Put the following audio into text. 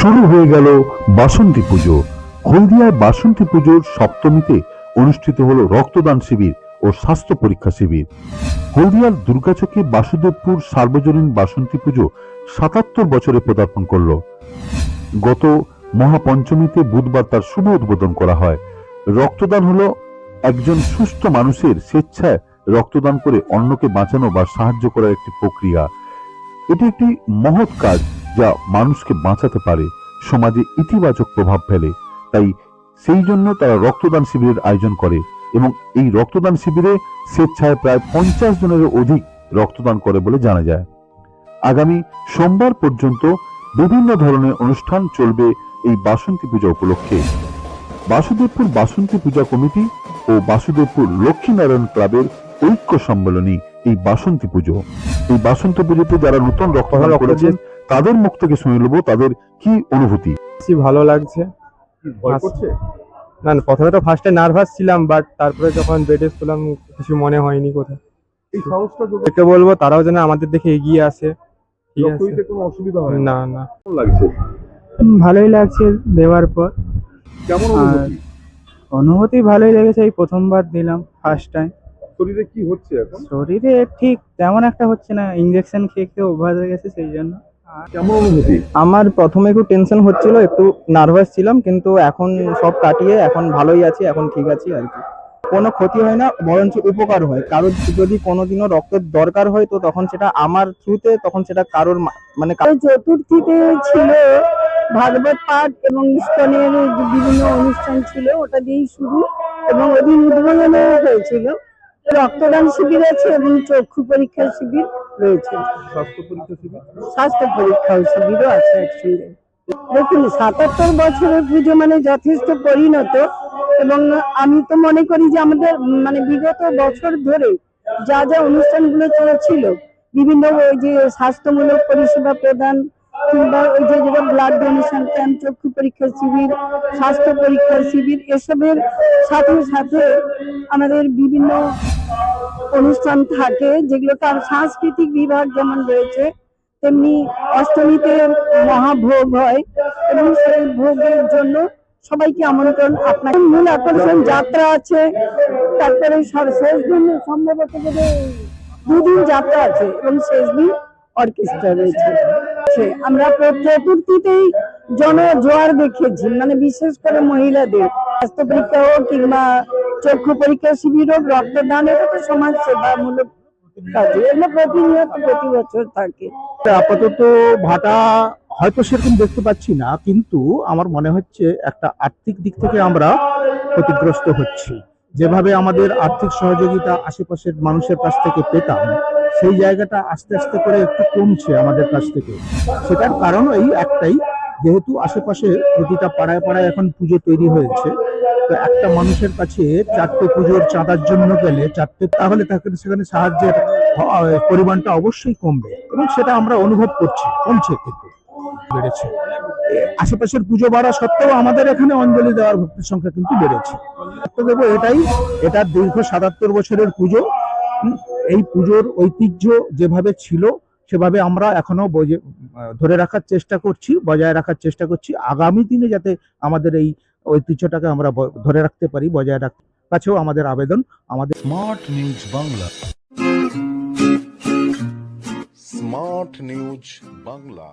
শুরু হয়ে গেল বাসন্তী পুজো। হলদিয়ায় বাসন্তী পুজোর সপ্তমীতে অনুষ্ঠিত হল রক্তদান শিবির ও স্বাস্থ্য পরীক্ষা শিবির। হলদিয়ার দুর্গাচকে বাসুদেবপুর সার্বজনীন বাসন্তী পুজো সাতাত্তর বছরে পদার্পণ করল। গত মহাপঞ্চমীতে বুধবার তার শুভ উদ্বোধন করা হয়। রক্তদান হলো একজন সুস্থ মানুষের স্বেচ্ছায় রক্তদান করে অন্যকে বাঁচানো বা সাহায্য করার একটি প্রক্রিয়া। এটি একটি মহৎ কাজ। যা মানুষকে বাঁচাতে পারে সমাজে ইতিবাচক প্রভাব ফেলে। তাই সেই জন্য তারা রক্তদান শিবিরের আয়োজন করে এবং এই রক্তদান শিবিরে স্বেচ্ছায় প্রায় পঞ্চাশ জনের অধিক রক্তদান করে বলে জানা যায়। আগামী সোমবার পর্যন্ত বিভিন্ন ধরনের অনুষ্ঠান চলবে এই বাসন্তী পূজা উপলক্ষে। বাসুদেবপুর বাসন্তী পূজা কমিটি ও বাসুদেবপুর লক্ষ্মীনারায়ণ ক্লাবের ঐক্য সম্মেলনী এই বাসন্তী পুজো। এই বাসন্তী পুজোতে যারা নতুন রক্তদান করেছেন তাদের মুখ থেকে শুনে নেব? তাদের কি অনুভূতি? ভালো লাগছে। না না প্রথমে তো ফার্স্টে নার্ভাস ছিলাম বাট তারপরে যখন বেডে শুলাম কিছু মনে হয়নি কোথায় এই যদি বলব তারাও যেন আমাদের দেখে এগিয়ে আসে। ঠিক আছে? কোনো অসুবিধা হয় না? না না। লাগছে? ভালোই লাগছে দেওয়ার পর। কেমন অনুভূতি? অনুভূতি ভালোই লেগেছে এই প্রথমবার দিলাম ফার্স্ট টাইম শরীরে কি হচ্ছে এখন? শরীরে ঠিক তেমন একটা হচ্ছে না ইঞ্জেকশন খেয়ে খেয়ে অভ্যাস হয়ে গেছে সেই জন্য। কেমন অনুভূতি? আমার প্রথমে একটু টেনশন হচ্ছিল একটু নার্ভাস ছিলাম কিন্তু এখন সব কাটিয়ে এখন ভালোই আছি এখন ঠিক আছি আর কি। কোনো ক্ষতি হয় না বরঞ্চ উপকার হয়। কারোর যদি কোনোদিনও রক্তের দরকার হয় তো তখন সেটা আমার থ্রুতে তখন সেটা কারোর মানে চতুর্থীতে ছিল ভাগবত পাঠ এবং ইস্কনের বিভিন্ন অনুষ্ঠান ছিল ওটা দিয়েই শুরু। এবং ওদিন উদ্বোধনও হয়েছিল। রক্তদান শিবির আছে এবং চক্ষু পরীক্ষা শিবির। রয়েছে। স্বাস্থ্য পরীক্ষা শিবির? স্বাস্থ্য পরীক্ষা শিবিরও আছে একসঙ্গে। দেখুন সাতাত্তর বছরের পুজো মানে যথেষ্ট পরিণত এবং আমি তো মনে করি যে আমাদের মানে বিগত বছর ধরে যা যা অনুষ্ঠানগুলো চলছিল বিভিন্ন ওই যে স্বাস্থ্যমূলক পরিষেবা প্রদান কিংবা ওই যে যেটা ব্লাড ডোনেশন ক্যাম্প চক্ষু পরীক্ষা শিবির স্বাস্থ্য পরীক্ষা শিবির এসবের সাথে সাথে আমাদের বিভিন্ন অনুষ্ঠান থাকে, যেগুলো তার সাংস্কৃতিক বিভাগ যেমন রয়েছে, তেমনি অষ্টমীতে মহাভোগ হয় এবং সেই ভোগের জন্য সবাইকে আমন্ত্রণ আপনার মূল আকর্ষণ যাত্রা আছে, তারপরে শেষ দিন সম্ভবত বোধ দুদিন যাত্রা আছে এবং শেষ দিন অর্কেস্ট্রা রয়েছে। আমরা চতুর্থীতেই জন জোয়ার দেখেছি মানে বিশেষ করে মহিলাদের স্বাস্থ্য পরীক্ষা হোক কিংবা চক্ষু পরীক্ষা শিবির হোক রক্তদান এটা তো সমাজ সেবামূলক কাজ, এগুলো প্রতিনিয়ত, প্রতি বছর থাকে। আপাতত ভাটা হয়তো সেরকম দেখতে পাচ্ছি না, কিন্তু আমার মনে হচ্ছে একটা আর্থিক দিক থেকে আমরা ক্ষতিগ্রস্ত হচ্ছি। যেভাবে আমাদের আর্থিক সহযোগিতা আশেপাশের মানুষের কাছ থেকে পেতাম, সেই জায়গাটা আস্তে আস্তে করে একটু কমছে আমাদের কাছ থেকে। সেটার কারণ এই একটাই, যেহেতু আশেপাশে প্রতিটা পাড়ায় পাড়ায় এখন পুজো তৈরি হয়েছে তো একটা মানুষের কাছে চারটে পুজোর চাঁদার জন্য গেলে চারটে, তাহলে তাকে সেখানে সাহায্যের পরিমাণটা অবশ্যই কমবে এবং সেটা আমরা অনুভব করছি, কমছে কিন্তু, বেড়েছে। আশেপাশের পুজো বাড়া সত্ত্বেও আমাদের এখানে অঞ্জলি দেওয়ার ভক্তের সংখ্যা কিন্তু বেড়েছে। তো দেবো এটাই, এটা দীর্ঘ সাতাত্তর বছরের পুজো এই পুজোর ঐতিহ্য যেভাবে ছিল, সেভাবে আমরা এখনও ধরে রাখার চেষ্টা করছি, বজায় রাখার চেষ্টা করছি। আগামী দিনে যাতে আমাদের এই ঐতিহ্যটাকে আমরা ধরে রাখতে পারি বজায় রাখতে কাছেও আমাদের আবেদন আমাদের smart news Bangla. Smart news Bangla.